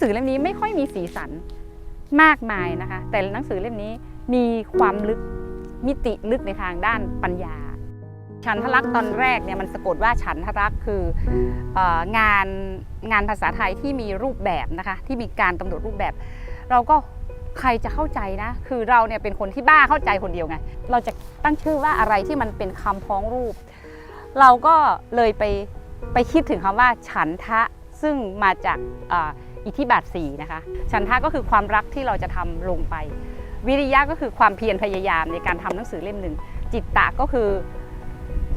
งสือเล่มนี้ไม่ค่อยมีสีสันมากมายนะคะ แต่หนังสือเล่มนี้มีความลึกมิติลึกในทางด้านปัญญา ฉันทลักษ์ตอนแรกเนี่ยมันสะกดว่าฉันทลักษ์คืออองานงานภาษาไทยที่มีรูปแบบนะคะที่มีการกำหนดรูปแบบ เราก็ใครจะเข้าใจนะ คือเราเนี่ยเป็นคนที่บ้าเข้าใจคนเดียวไง เราจะตั้งชื่อว่าอะไรที่มันเป็นคำพ้องรูป เราก็เลยไปไปคิดถึงคำว่า ฉันทะซึ่งมาจาก อิทธิบาทสีนะคะฉันทะก็คือความรักที่เราจะทำลงไป วิริยะก็คือความเพียรพยายามในการทำหนังสือเล่มหนึ่งจิตตะก็คือ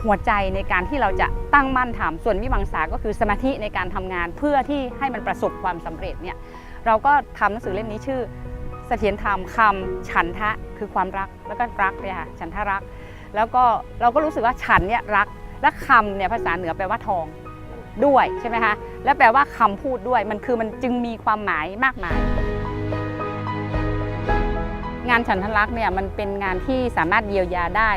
หัวใจในการที่เราจะตั้งมั่นทำส่วนวิมังสาก็คือสมาธิในการทำงานเพื่อที่ให้มันประสบความสำเร็จเนี่ยเราก็ทำหนังสือเล่มนี้ชื่อเสถียรธรรมคำฉันทะคือความรักแล้วก็รักเนี่ยค่ะฉันทะรัก แล้วก็เราก็รู้สึกว่าฉันเนี่ยรักและคำเนี่ยภาษาเหนือแปลว่าทอง ด้วยใช่ไหมคะและแปลว่าคำพูดด้วยมันคือมันจึงมีความหมายมากมาย งานฉันทลักษ์เนี่ยมันเป็นงานที่สามารถเยียวยาได้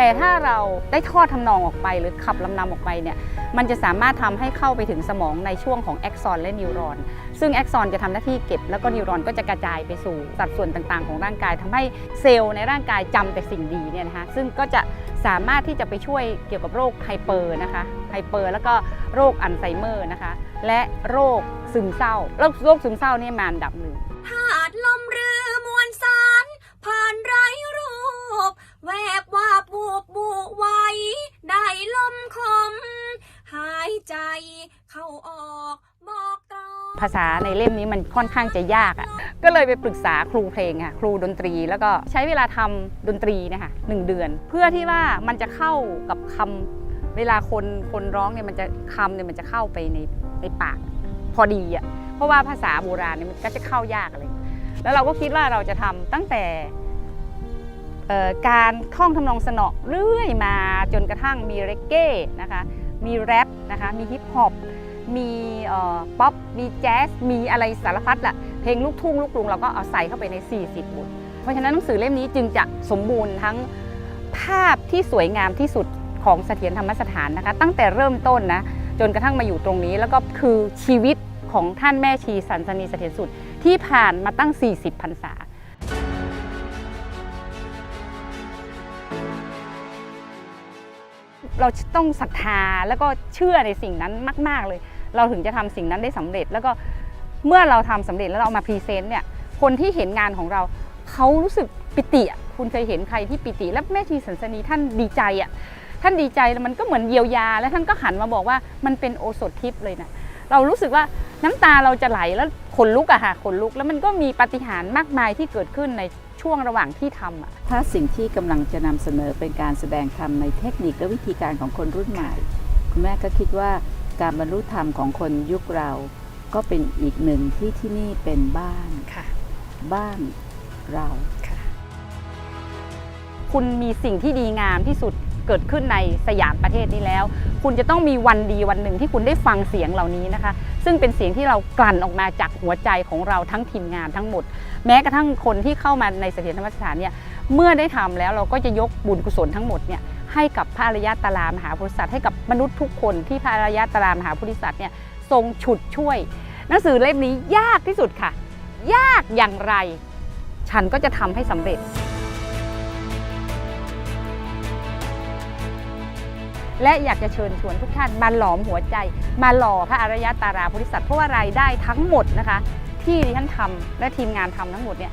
แต่ถ้าเราได้ทอดทำนองออกไปหรือขับลำนำออกไปเนี่ยมันจะสามารถทำให้เข้าไปถึงสมองในช่วงของแอ็กซอนและนิวรอน ซึ่งแอ็กซอนจะทำหน้าที่เก็บแล้วก็นิวรอนก็จะกระจายไปสู่สัดส่วนต่างๆ ของร่างกายทำให้เซลล์ในร่างกายจำแต่สิ่งดีเนี่ยนะคะซึ่งก็จะสามารถที่จะไปช่วยเกี่ยวกับโรคไฮเปอร์นะคะไฮเปอร์แล้วก็โรคอัลไซเมอร์นะคะและโรคซึมเศร้าโรคโรคซึมเศร้านี่มาอันดับหนึ่งธาตุลมเรือมวลสารผ่านไรรูป แวบวา วูบบูไว้ ได้ลมคม หายใจเข้าออกบอกกลอภาษาในเล่มนี้มันค่อนข้างจะยากอะ่ะ ก็เลยไปปรึกษาครูเพลงค่ะ ครูดนตรี แล้วก็ใช้เวลาทำดนตรีนะคะหนึ่งเดือน เพื่อที่ว่ามันจะเข้ากับคำเวลาคนคนร้องเนี่ยมันจะคำเนี่ยมันจะเข้าไปในในปากพอดีอะ่ะ เพราะว่าภาษาโบราณเนี่ยมันก็จะเข้ายากอะไรอย่างเงี้ยแล้วเราก็คิดว่าเราจะทำตั้งแต่ การท่องทำนองสนอเรื่อยมาจนกระทั่งมีเรกเก้นะคะมีแรปนะคะมีฮิปฮอปมีป๊อปมีแจ๊สมีอะไรสารพัดละเพลงลูกทุ่งลูกกรุงเราก็เอาใส่เข้าไปใน 40 บท เพราะฉะนั้นหนังสือเล่มนี้จึงจะสมบูรณ์ทั้งภาพที่สวยงามที่สุดของเสถียรธรรมสถานนะคะ ตั้งแต่เริ่มต้นนะจนกระทั่งมาอยู่ตรงนี้ แล้วก็คือชีวิตของท่านแม่ชีสันสนีเสถียรสุดที่ผ่านมาตั้ง 40พรรษา เราต้องศรัทธาแล้วก็เชื่อในสิ่งนั้นมาก ๆเลย เราถึงจะทำสิ่งนั้นได้สำเร็จ แล้วก็เมื่อเราทำสำเร็จแล้วเราเอามาพรีเซนต์เนี่ยคนที่เห็นงานของเราเขารู้สึกปิติคุณเคยเห็นใครที่ปิติ แล้วแม่ชีสันสนีท่านดีใจอะท่านดีใจแล้วมันก็เหมือนเยียวยา แล้วท่านก็หันมาบอกว่ามันเป็นโอสถทิพย์เลยนะเรารู้สึกว่าน้ำตาเราจะไหลแล้วขนลุกอะค่ะขนลุกแล้วมันก็มีปาฏิหาริ์มากมายที่เกิดขึ้นใน ช่วงระหว่างที่ทำอะถ้าสิ่งที่กำลังจะนำเสนอเป็นการแสดงธรรมในเทคนิคและวิธีการของคนรุ่นใหม่ คุณแม่ก็คิดว่าการบรรลุธรรมของคนยุคเรา ก็เป็นอีกหนึ่งที่ที่นี่เป็นบ้านค่ะ บ้านเรา คุณมีสิ่งที่ดีงามที่สุด เกิดขึ้นในสยามประเทศนี้แล้ว คุณจะต้องมีวันดีวันหนึ่งที่คุณได้ฟังเสียงเหล่านี้นะคะ ซึ่งเป็นเสียงที่เรากลั่นออกมาจากหัวใจของเราทั้งทีมงานทั้งหมด แม้กระทั่งคนที่เข้ามาในเสถียรธรรมสถานเนี่ยเมื่อได้ทำแล้วเราก็จะยกบุญกุศลทั้งหมดเนี่ยให้กับพระอริยตรามหาโพธิสัตว์ให้กับมนุษย์ทุกคนที่พระอริยตรามหาโพธิสัตว์เนี่ยทรงฉุดช่วย หนังสือเล่มนี้ยากที่สุดค่ะ ยากอย่างไร ฉันก็จะทำให้สำเร็จ และอยากจะเชิญชวนทุกท่านมาหลอมหัวใจ มาหล่อพระอริยตาราโพธิสัตว์เพราะว่ารายได้ทั้งหมดนะคะ ที่ดิฉันทำและทีมงานทำทั้งหมดเนี่ย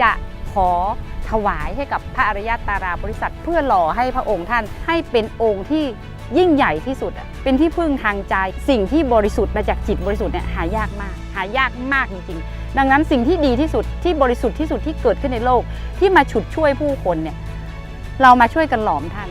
จะขอถวายให้กับพระอริยตาราโพธิสัตว์เพื่อหล่อให้พระองค์ท่านให้เป็นองค์ที่ยิ่งใหญ่ที่สุด เป็นที่พึ่งทางใจ สิ่งที่บริสุทธิ์มาจากจิตบริสุทธิ์เนี่ยหายากมาก หายากมากจริงๆ ดังนั้นสิ่งที่ดีที่สุดที่บริสุทธิ์ที่สุดที่เกิดขึ้นในโลก ที่มาฉุดช่วยผู้คนเนี่ยเรามาช่วยกันหลอมท่าน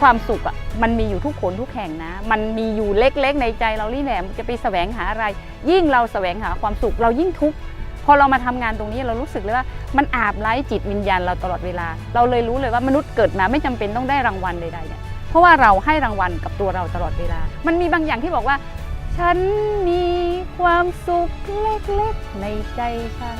ความสุขอะมันมีอยู่ทุกคนทุกแห่งนะ มันมีอยู่เล็กๆ ในใจเราลี่แหลมจะไปแสวงหาอะไร ยิ่งเราแสวงหาความสุขเรายิ่งทุกข์พอเรามาทำงานตรงนี้เรารู้สึกเลยว่ามันอาบไล้จิตวิญญาณเราตลอดเวลา เราเลยรู้เลยว่ามนุษย์เกิดมาไม่จำเป็นต้องได้รางวัลใดๆเนี่ยเพราะว่าเราให้รางวัลกับตัวเราตลอดเวลา มันมีบางอย่างที่บอกว่า ฉันมีความสุขเล็กๆ ในใจฉัน